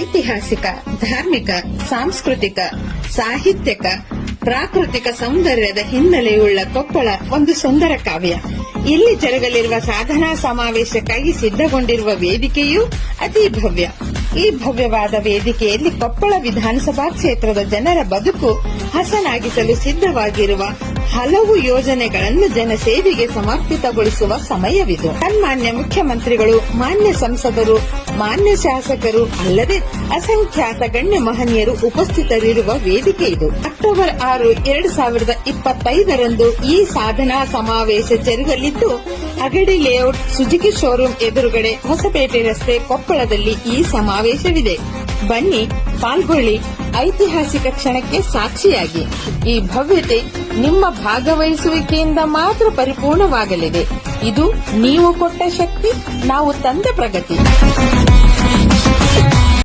ಐತಿಹಾಸಿಕ, ಧಾರ್ಮಿಕ, ಸಾಂಸ್ಕೃತಿಕ, ಸಾಹಿತ್ಯಕ, ಪ್ರಾಕೃತಿಕ ಸೌಂದರ್ಯದ ಹಿನ್ನೆಲೆಯುಳ್ಳ ಕೊಪ್ಪಳ ಒಂದು ಸುಂದರ ಕಾವ್ಯ. ಇಲ್ಲಿ ಜರುಗಲಿರುವ ಸಾಧನಾ ಸಮಾವೇಶಕ್ಕಾಗಿ ಸಿದ್ಧಗೊಂಡಿರುವ ವೇದಿಕೆಯೂ ಅತಿ ಭವ್ಯ. ಈ ಭವ್ಯವಾದ ವೇದಿಕೆಯಲ್ಲಿ ಕೊಪ್ಪಳ ವಿಧಾನಸಭಾ ಕ್ಷೇತ್ರದ ಜನರ ಬದುಕು ಹಸನಾಗಿಸಲು ಸಿದ್ಧವಾಗಿರುವ ಹಲವು ಯೋಜನೆಗಳನ್ನು ಜನಸೇವೆಗೆ ಸಮರ್ಪಿತಗೊಳಿಸುವ ಸಮಯವಿದು. ಸನ್ಮಾನ್ಯ ಮುಖ್ಯಮಂತ್ರಿಗಳು, ಮಾನ್ಯ ಸಂಸದರು, ಮಾನ್ಯ ಶಾಸಕರು, ಅಲ್ಲದೆ ಅಸಂಖ್ಯಾತ ಗಣ್ಯ ಮಹನೀಯರು ಉಪಸ್ಥಿತರಿರುವ ವೇದಿಕೆ ಇದು. ಅಕ್ಟೋಬರ್ ಆರು, ಎರಡು ಸಾವಿರದ ಇಪ್ಪತ್ತೈದರಂದು ಈ ಸಾಧನಾ ಸಮಾವೇಶ ಜರುಗಲಿದ್ದು ಅಗಡಿ ಲೇಔಟ್ ಸುಜುಕಿ ಶೋರೂಮ್ ಎದುರುಗಡೆ ಹೊಸಪೇಟೆ ರಸ್ತೆ ಕೊಪ್ಪಳದಲ್ಲಿ ಈ ಸಮಾವೇಶವಿದೆ. ಬನ್ನಿ, ಪಾಲ್ಗೊಳ್ಳಿ. ಐತಿಹಾಸಿಕ ಕ್ಷಣಕ್ಕೆ ಸಾಕ್ಷಿಯಾಗಿ. ಈ ಭವ್ಯತೆ ನಿಮ್ಮ ಭಾಗವಹಿಸುವಿಕೆಯಿಂದ ಮಾತ್ರ ಪರಿಪೂರ್ಣವಾಗಲಿದೆ. ಇದು ನೀವು ಕೊಟ್ಟ ಶಕ್ತಿ, ನಾವು ತಂದ ಪ್ರಗತಿ.